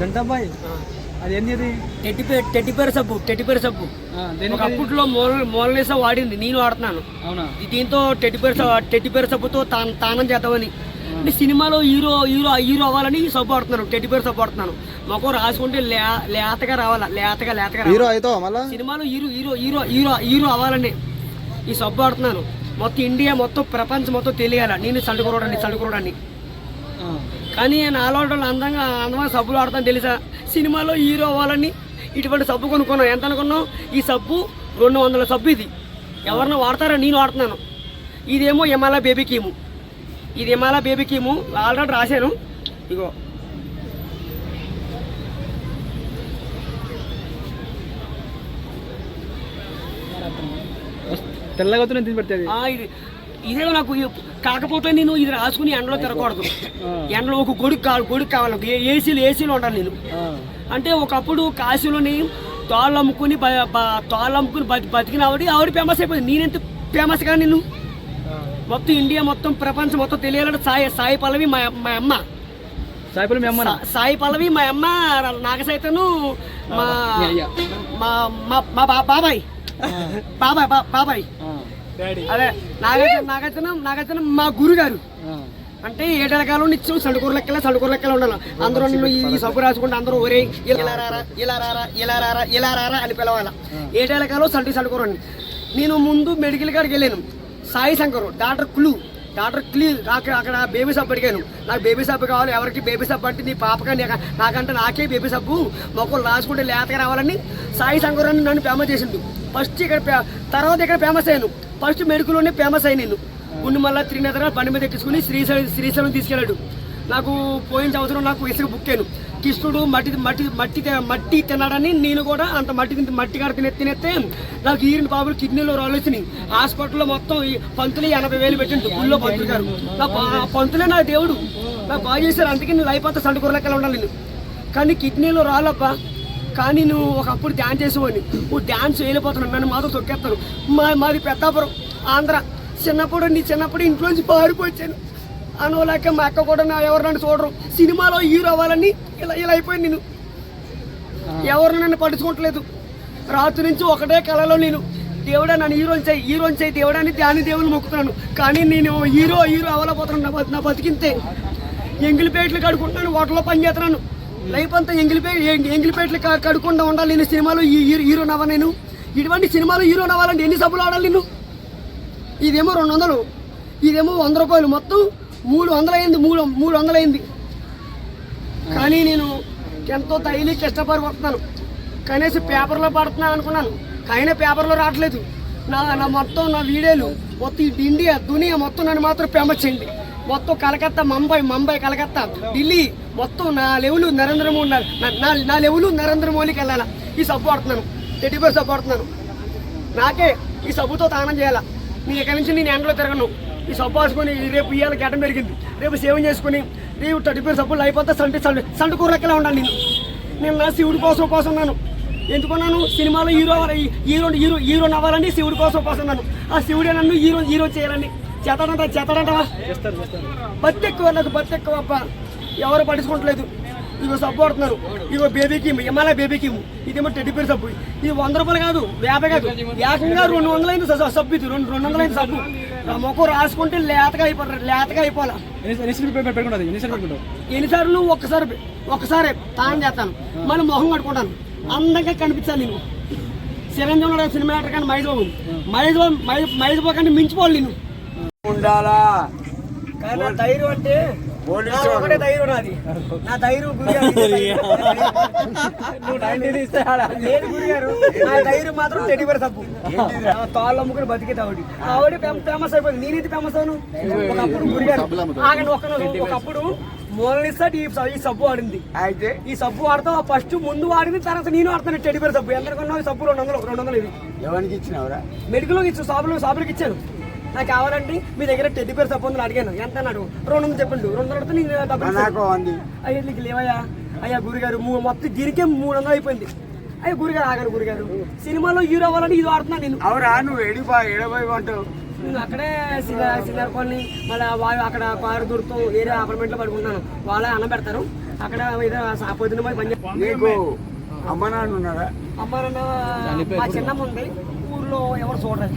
జంటబ్బాయి అది టెట్టిపేర్ టెట్టిపేర్ సబ్బు టెట్టిపేర్ సబ్బు. అది? ఒకప్పట్లో మోల మోలనేసా వాడింది నేను వాడుతున్నాను. అవునా? దీంతో టెట్టిపేర్ టెట్టిపేర్ సబ్బుతో తాన్ తానం చేద్దామని. అంటే సినిమాలో హీరో హీరో హీరో అవ్వాలని ఈ సబ్బు వాడుతున్నాను టెట్టిపేర్ సబ్బు వాడుతున్నాను. మొఖం రాసుకుంటే లే లేతగా రావాలా? లేతగా లేతగా హీరో మళ్ళా? సినిమాలో hero hero hero hero hero అవ్వాలని ఈ సబ్బు ఆడుతున్నాను మొత్తం ఇండియా మొత్తం ప్రపంచం మొత్తం తెలియాల? నేను చండుకురోడని చండుకురోడని కానీ నాలో అందంగా అందమైన సబ్బులు ఆడతాను తెలుసా? సినిమాలో హీరో అవ్వాలని ఇటువంటి సబ్బు కొనుక్కున్నాం. ఎంత అనుకున్నాం? ఈ సబ్బు రెండు వందల సబ్బు ఇది. ఎవరినో వాడతారో? నేను వాడుతున్నాను. ఇదేమో హిమాలయ బేబీ కీము ఇది హిమాలయ బేబీ కీము ఆల్రెడీ రాశాను. ఇగో. తెల్లగా తిని పెడితే అది. ఆ, ఇది ఇదే నాకు కాకపోతే నేను ఇది రాసుకుని ఎండలో తిరగకూడదు. ఎండలో ఒక గొడుగు కావాలి గొడుగు కావాలి నాకు. ఏసీలు ఏసీలో ఉండాలి నేను. అంటే ఒకప్పుడు కాశీలోని తాళ్ళు అమ్ముకుని తాళ్ళు అమ్ముకుని బతి బతికిన ఆవిడ ఆవిడ ఫేమస్ అయిపోయింది. నేనెంత ఫేమస్గా నేను? మొత్తం ఇండియా మొత్తం ప్రపంచం మొత్తం తెలియాలంటే సాయి సాయి పల్లవి మా మా అమ్మ. సాయిపురం మీ అమ్మనా సా- సాయి పల్లవి మా అమ్మ నాగసైతను మా మీ. మా బాబాయ్. బాబాయ్ బా- బాబాయ్. అదే నాగార్జున నాగార్జున నాగార్జున మా గురుగారు. అంటే ఏడేళ్ళ కాలం నిత్యం సడుకూర లెక్కలే సడుకూర లెక్కలు ఉండాలి. అందరూ ఈ సబ్బు రాసుకుంటే అందరూ ఒరే ఇలా రారా ఇలా రారా ఇలా రారా ఇలా రారా అని పిలవాల. ఏడేళ్ళ కాలం సడుకూర నేను ముందు మెడికల్ కాడికి వెళ్ళాను. సాయి శంకర్ డాక్టర్ క్లూ. డాక్టర్ క్లీన్ అక్కడ అక్కడ బేబీ సబ్బు అడిగాను. నాకు బేబీ సబ్బు కావాలి ఎవరికి బేబీ సబ్బు అంటే నీ పాపగా నాకంటే నాకే బేబీ సబ్బు. మొక్కలు రాసుకుంటే లేతగా రావాలని సాయి శంకర్ నన్ను ఫేమస్ చేసిండు. ఫస్ట్ ఇక్కడ తర్వాత ఇక్కడ ఫేమస్ అయ్యాను ఫస్ట్ మెడికల్లోనే ఫేమస్ అయ్యి నేను. గుండు మళ్ళీ త్రినేతర బండి మీద ఎక్కించుకుని శ్రీశైలం శ్రీశైలం తీసుకెళ్ళాడు. నాకు పోయిన సంవత్సరం నాకు ఇసుక బుక్కాను కిష్టుడు మట్టి మట్టి మట్టి మట్టి తిన్నాడని నేను కూడా అంత మట్టి మట్టి కాడ తినే తినేస్తే నాకు ఈరిన బాబులు కిడ్నీలో రాలొచ్చినాయి హాస్పిటల్లో మొత్తం ఈ పంతులు ఎనభై వేలు పెట్టిండు గుళ్ళో పంతులు గారు. నా బా- పంతులే నా దేవుడు. నాకు బాగా చేశారు. అందుకే నేను లైఫ్ అంతా సండుకూర ఉండాలి నేను. కానీ కిడ్నీలో రాళ్ళబ్బా కానీ నువ్వు ఒకప్పుడు డ్యాన్స్ చేసేవాడిని. నువ్వు డ్యాన్స్ వెళ్ళిపోతున్నావు నన్ను మాత్రం తొక్కేస్తాను మా మాది పెద్దాపురం ఆంధ్ర. చిన్నప్పుడు నీ చిన్నప్పుడు ఇంట్లోంచి పారిపోయాను అనవలేక మా అక్క కూడా నా ఎవరు నన్ను చూడరు. సినిమాలో హీరో అవ్వాలని ఇలా ఇలా అయిపోయింది నేను. ఎవరు నన్ను పట్టించుకోవట్లేదు. రాత్రి నుంచి ఒకటే కళలో నేను. దేవుడా నన్ను హీరోని చేయి హీరోని చేయి దేవుడాన్ని ధ్యాని దేవుని మొక్కుతున్నాను. కానీ నేను హీరో హీరో అవ్వలేకపోతున్నాను. నా బతి- నా బతికింతే. ఎంగిలిపేట్లు కడుకుంటున్నాను హోటల్లో పని చేస్తున్నాను. లైఫ్ అంతా ఎంగిలిపే ఎంగిలిపేట్లు కడుకుండా ఉండాలి నేను సినిమాలో హీరో హీరో నవ్వ నేను. ఇటువంటి సినిమాలో హీరో నవ్వాలంటే ఎన్ని సబ్బులు ఆడాలి నేను ఇదేమో రెండు వందలు. ఇదేమో వంద రూపాయలు మొత్తం మూడు వందలైంది అయింది మూడు మూడు వందలైంది. అయింది కానీ నేను ఎంతో తైలి కష్టపడి కొడుతున్నాను కనీసం పేపర్లో పడుతున్నాను అనుకున్నాను. కానీ పేపర్లో రావట్లేదు. నా నా మొత్తం నా వీడియోలు మొత్తం ఈ ఇండియా దునియా మొత్తం నన్ను మాత్రం ఫేమస్ చేయండి మొత్తం కలకత్తా ముంబై ముంబై కలకత్తా ఢిల్లీ మొత్తం నా లెవెలు నరేంద్ర మోడీ నా- నా- లెవెలు నరేంద్ర మోడీకి వెళ్ళాలా? ఈ సబ్బు ఆడుతున్నాను టెడ్డీ బేర్ సబ్బు ఆడుతున్నాను నాకే ఈ సబ్బుతో తానం చేయాలా? నీ ఇక్కడి నుంచి నేను ఎండలో తిరగను. ఈ సబ్బు రేపు ఇవాళ గడ్డం పెరిగింది. రేపు సేవం చేసుకుని రేపు థర్టీ ఫైవ్ సబ్బులు అయిపోతే సంటి సంటి సంటి కూరలెక్కలా ఉండాలి నేను? నేను నా శివుడి కోసం కోసం ఉన్నాను ఎందుకున్నాను? సినిమాలో హీరో హీరో హీరో హీరో అవ్వాలని శివుడి కోసం కోసం ఉన్నాను ఆ శివుడే నన్ను హీరో హీరో చేయాలని. చేతాడంట చేతాడంటవా బతి ఎక్కువ నాకు బతి ఎక్కువ అప్ప ఎవరు పట్టించుకోవట్లేదు. ఇగో సబ్బు పడుతున్నారు ఇగో baby cream Himalaya baby cream ఇదేమో టెడ్డి పేరు సబ్బు. ఇది వంద రూపాయలు కాదు యాభై కాదు. ఏకంగా రెండు వందలైంది సబ్బు ఇది. రెండు రెండు వందలైంది సబ్బు. ఆ మొక్క రాసుకుంటే లేతగా అయిపోతారు లేతగా పెట్టుకుంటావు ఎన్నిసార్లు? ఒక్కసారి ఒక్కసారి తాను చేస్తాను. మళ్ళీ మొహం కట్టుకుంటాను అందంగా కనిపించాలి నేను. చిరంజీవి ఉన్నాడు సినిమా యాక్టర్ కానీ మహేష్ బాబు. మహేష్ బాబు మహేష్ మహేష్ బాబు కంటే మించిపోవాలి నేను. ఉండాలా? కానీ నా ధైర్యం అంటే నా ఒకటే ధైర్యం నాది. నా ధైర్యం గురిగారు నా ధైర్యం మాత్రం టెడ్డిబేర్ సబ్బు. నా తాళ్ళు అమ్ముకుని బతికేది ఆవిడ. ఆవిడ ఫేమస్ అయిపోయింది. నేనైతే ఫేమస్ అవును ఒకప్పుడు గురిగారు ఆగండి ఒకప్పుడు మోనలిసా ఈ సబ్బు ఆడింది. అయితే? ఈ సబ్బు వాడతాం ఫస్ట్ ముందు వాడింది తర్వాత నేను వాడతాను టెడ్డిబేర్ సబ్బు. ఎంత సబ్బు రెండు వందలు రెండు వందలు ఇది ఎవరికి ఇచ్చినావురా? మెడికల్ ఇచ్చు షాపులు షాపులకి ఇచ్చాను. నాకు కావాలండి మీ దగ్గర టెడ్డి పేరు సపోందని అడిగాను. ఎంత అన్నాడు? రెండు వందలు చెప్పిండు. రెండు వందలు నేను డబ్బులు అయ్యా నీకు లేవయ్యా? అయ్యా గురుగారు మొత్తం దీనికే మూడు వందలు అయిపోయింది. అయ్యా గురుగారు ఆగారు గురుగారు. సినిమాలో హీరో అవ్వాలని ఇది వాడుతున్నా నేను. అవురా నువ్వు ఏడిపా ఏడబోయి అంటావు నేను అక్కడే సినార్ కాలనీ మళ్ళీ వాళ్ళు అక్కడ పారు దొరుకుతూ వేరే అపార్ట్మెంట్లో పడుకుంటాను వాళ్ళే అన్నం పెడతారు. అక్కడ ఏదో పొద్దున మరి ఉన్నారా? మా చిన్నమ్మ ఉంది. ఊర్లో ఎవరు చూడలేదు.